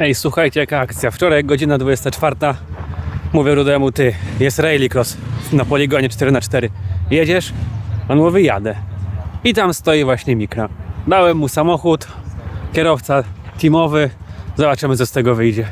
Ej, słuchajcie, jaka akcja. Wczoraj godzina 24. Mówię Rudemu, ty, jest rallycross na poligonie 4x4. Jedziesz? On mówi, jadę. I tam stoi właśnie Mikra. Dałem mu samochód, kierowca teamowy. Zobaczymy, co z tego wyjdzie.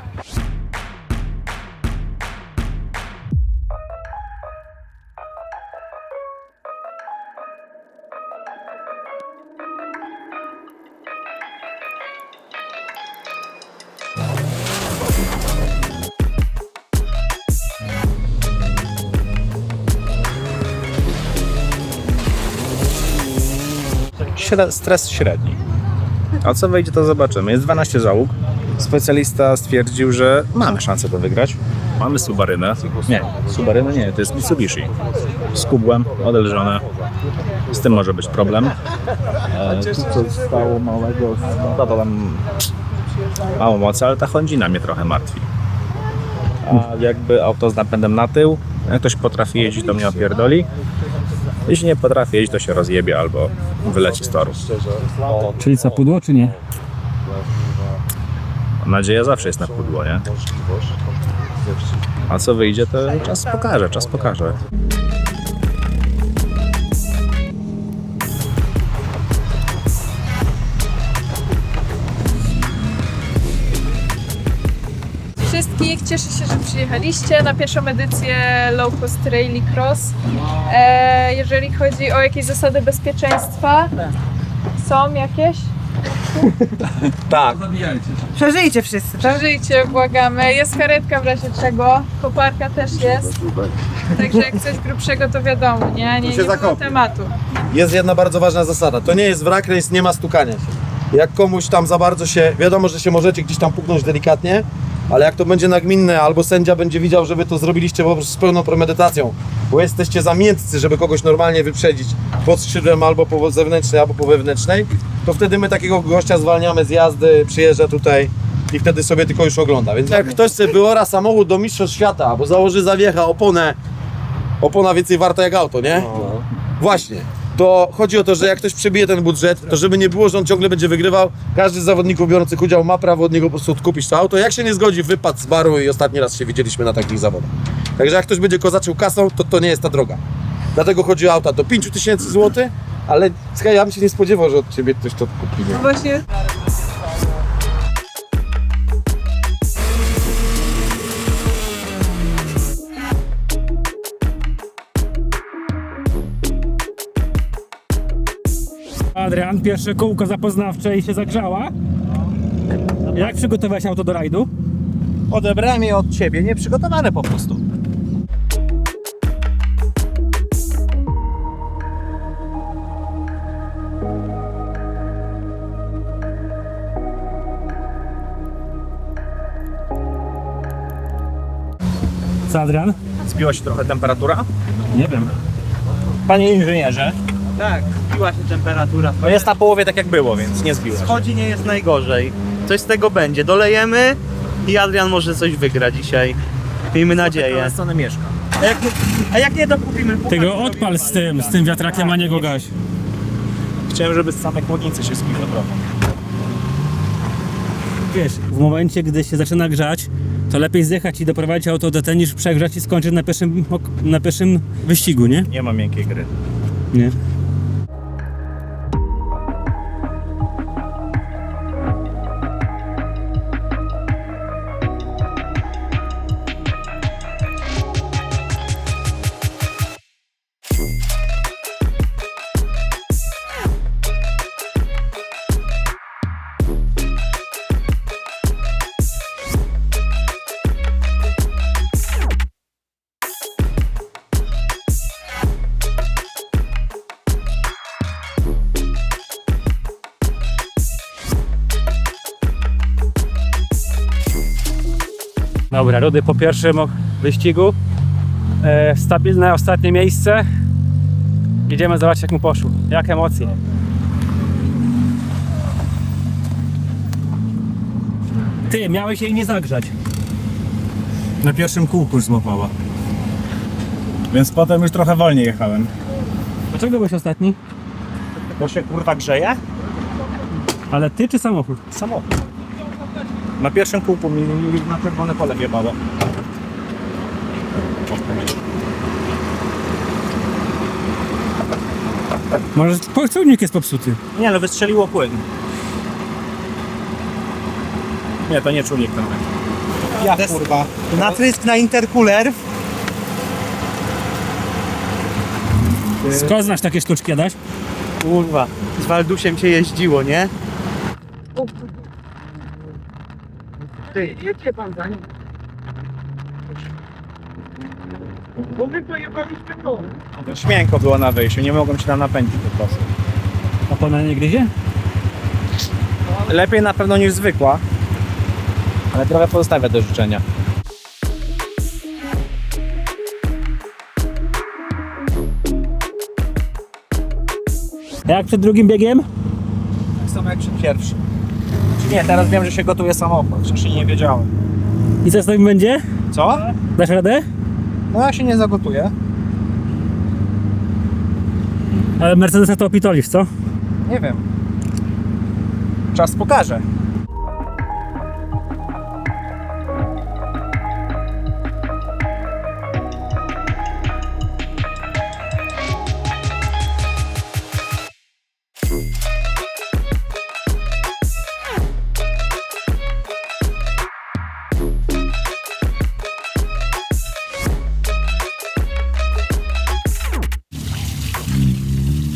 Stres średni. A co wyjdzie, to zobaczymy. Jest 12 załóg. Specjalista stwierdził, że mamy szansę to wygrać. Mamy Subarynę. Nie, Subarynę nie, to jest Mitsubishi. Z kubłem, odelżone. Z tym może być problem. E, tu co zostało małego, no to tam mało mocy, ale ta Hondzina mnie trochę martwi. A jakby auto z napędem na tył, jak ktoś potrafi jeździć, to mnie opierdoli. Jeśli nie potrafi jeździć, to się rozjebie albo wyleci z toru. Czyli co, pudło czy nie? Nadzieja zawsze jest na pudło, nie? A co wyjdzie, to czas pokaże, czas pokaże. Wszystkich. Cieszę się, że przyjechaliście na pierwszą edycję Low Cost Rally Cross. E, jeżeli chodzi o jakieś zasady bezpieczeństwa, są jakieś? Przeżyjcie wszyscy. Przeżyjcie, błagamy. Jest karetka w razie czego, koparka też jest. Także jak coś grubszego to wiadomo, nie? Nie, się nie było zakopie. tematu. Jest jedna bardzo ważna zasada. To nie jest wrak, więc nie ma stukania się. Jak komuś tam za bardzo się, wiadomo, że się możecie gdzieś tam puknąć delikatnie, ale jak to będzie nagminne, albo sędzia będzie widział, że wy to zrobiliście po prostu z pełną premedytacją, bo jesteście za miętcy, żeby kogoś normalnie wyprzedzić pod skrzydłem albo po zewnętrznej, albo po wewnętrznej, to wtedy my takiego gościa zwalniamy z jazdy, przyjeżdża tutaj i wtedy sobie tylko już ogląda. Więc jak ktoś sobie wyora samochód do mistrzostw świata, bo założy zawiecha, oponę, opona więcej warta jak auto, nie? Właśnie. To chodzi o to, że jak ktoś przebije ten budżet, to żeby nie było, że on ciągle będzie wygrywał, każdy z zawodników biorących udział ma prawo od niego po prostu odkupić to auto. Jak się nie zgodzi, wypadł z baru i ostatni raz się widzieliśmy na takich zawodach. Także jak ktoś będzie kozaczył kasą, to to nie jest ta droga. Dlatego chodzi o auta do 5000 zł, ale ja bym się nie spodziewał, że od ciebie ktoś to kupi. nie? No właśnie Adrian, pierwsze kółko zapoznawcze i się zagrzała. Jak przygotowałeś auto do rajdu? Odebrałem je od ciebie, nieprzygotowane po prostu. Co, Adrian? Zbiła się trochę temperatura? Nie wiem. Panie inżynierze, Tak, biła się temperatura. no jest na połowie tak jak było, więc nie zbiła się. Schodzi nie jest najgorzej. Coś z tego będzie. Dolejemy i Adrian może coś wygra dzisiaj. Miejmy nadzieję. stronę mieszka. A jak, nie- a jak nie dokupimy? Ty go odpal z tym, z tym wiatrakiem, a nie go gaś. Chciałem, żeby z samej chłodnicy się trochę. Wiesz, w momencie, gdy się zaczyna grzać, to lepiej zjechać i doprowadzić auto do ten, niż przegrzać i skończyć na pierwszym, ok- na pierwszym wyścigu, nie? Nie ma miękkiej gry. Nie. Dobra, Rudy po pierwszym wyścigu. E, stabilne ostatnie miejsce. Idziemy zobaczyć jak mu poszło. Jak emocje. Ty, miałeś jej nie zagrzać. Na pierwszym kółku już złapała. Więc potem już trochę wolniej jechałem. Dlaczego byłeś ostatni? Bo się kurwa grzeje? Ale ty czy samochód? Samochód. Na pierwszym kółku mi na czerwone pole wjebało. Może ciągnik jest popsuty. Nie, no wystrzeliło płyn. Nie, to nie czujnik ten. Ja kurwa. Natrysk na intercooler. Skąd znasz takie sztuczki, Adaś? Kurwa. Z Waldusiem się jeździło, nie? Śmienko było na wyjściu, nie mogłem się tam napędzić po prostu. Opona nie gryzie? Lepiej na pewno niż zwykła, ale trochę pozostawia do życzenia. Jak przed drugim biegiem? Tak samo jak przed pierwszym. Nie, teraz wiem, że się gotuje samochód, wcześniej nie wiedziałem. I co z tym będzie? Co? Dasz radę? No ja się nie zagotuję. Ale Mercedesa to opitolisz, co? Nie wiem. Czas pokaże.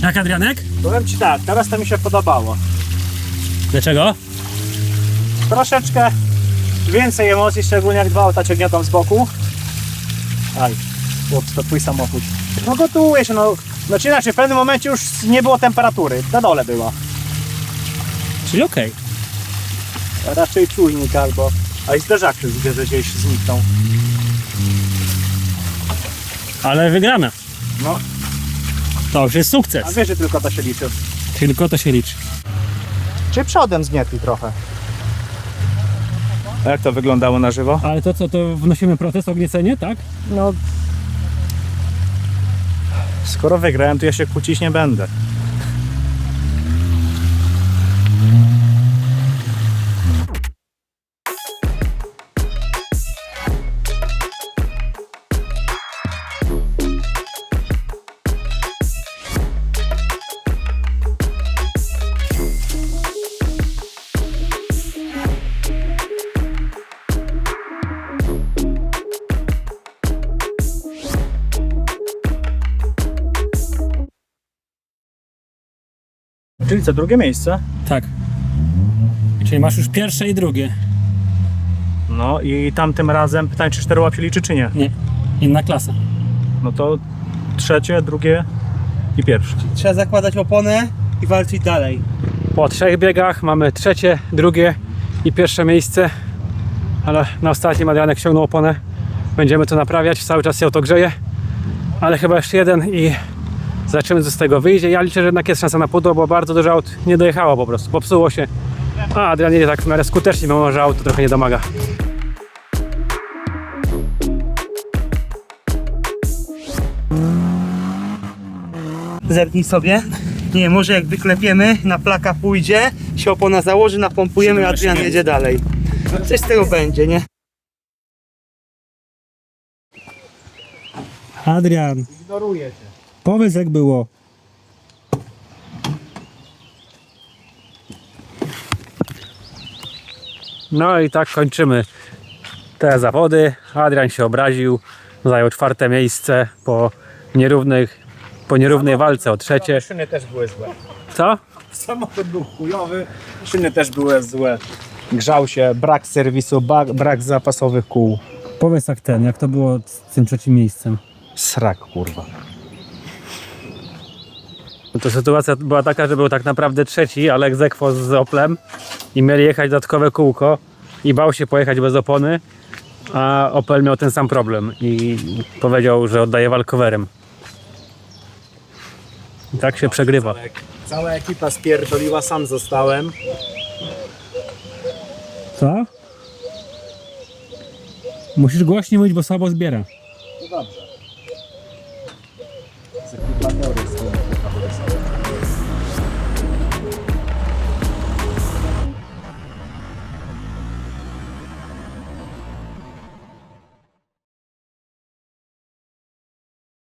Jak Adrianek? Powiem Ci tak, teraz to mi się podobało. Dlaczego? Troszeczkę więcej emocji, szczególnie jak dwa auta cię gniotą z boku. Aj, chłops, to twój samochód. No gotuje się, no. Znaczy inaczej, w pewnym momencie już nie było temperatury, na dole była. Czyli okej. Raczej czujnik albo... A i zderzak widzę, że gdzieś zniknął. Ale wygrana. No. To już jest sukces. A wiesz, że tylko to się liczy. Tylko to się liczy. Czy przodem zgnietli trochę? A jak to wyglądało na żywo? Ale to co, to wnosimy protest, ogniecenie, tak? No... Skoro wygrałem, to ja się kłócić nie będę. Czyli co, drugie miejsce? Tak. Czyli masz już pierwsze i drugie. No i tamtym razem pytanie, czy cztery łap się liczy, czy nie? Nie. Inna klasa. No to trzecie, drugie i pierwsze. Trzeba zakładać oponę i walczyć dalej. Po trzech biegach mamy trzecie, drugie i pierwsze miejsce. Ale na ostatnim Adrianek ściągnął oponę. Będziemy to naprawiać, cały czas się to grzeje. Ale chyba jeszcze jeden i zobaczymy co z tego wyjdzie. Ja liczę, że jednak jest szansa na pudło, bo bardzo dużo aut nie dojechało po prostu, popsuło się. A Adrian jedzie tak w miarę skutecznie, mimo że auto trochę nie domaga. Zerknij sobie. Nie, może jak wyklepiemy, na plaka pójdzie, się opona założy, napompujemy, Adrian jedzie dalej. Coś z tego będzie, nie? Adrian. Ignoruję cię. Powiedz jak było. No i tak kończymy te zawody. Adrian się obraził, zajął czwarte miejsce po nierównych, po nierównej walce o trzecie. Szyny też były złe. Co? Samochód był chujowy, szyny też były złe. Grzał się, brak serwisu, brak, brak zapasowych kół. Powiedz jak ten, jak to było z tym trzecim miejscem. Srak, kurwa. No to sytuacja była taka, że był tak naprawdę trzeci, ale egzekwo z Oplem i mieli jechać dodatkowe kółko i bał się pojechać bez opony, a Opel miał ten sam problem i powiedział, że oddaje walkowerem. I tak się przegrywa. Cała ekipa spierdoliła, sam zostałem. Co? Musisz głośniej mówić, bo słabo zbiera. No dobrze.